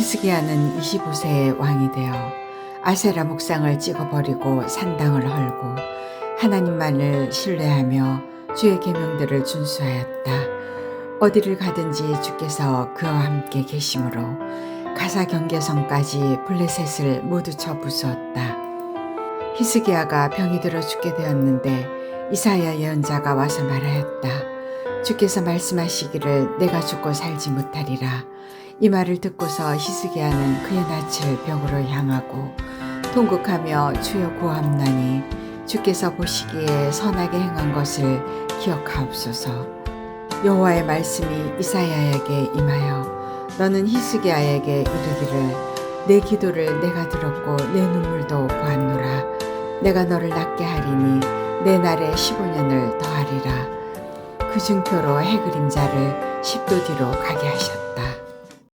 히스기야는 25세의 왕이 되어 아세라 목상을 찍어버리고 산당을 헐고 하나님만을 신뢰하며 주의 계명들을 준수하였다. 어디를 가든지 주께서 그와 함께 계심으로 가사 경계선까지 블레셋을 모두 쳐 부수었다. 히스기야가 병이 들어 죽게 되었는데 이사야 예언자가 와서 말하였다. 주께서 말씀하시기를 내가 죽고 살지 못하리라. 이 말을 듣고서 히스기야는 그의 낯을 벽으로 향하고 통곡하며 주여 고함나니 주께서 보시기에 선하게 행한 것을 기억하옵소서. 여호와의 말씀이 이사야에게 임하여 너는 히스기야에게 이르기를 내 기도를 내가 들었고 내 눈물도 보았노라. 내가 너를 낫게 하리니 내 날에 15년을 더하리라. 그 증표로 해 그림자를 10도 뒤로 가게 하셨다.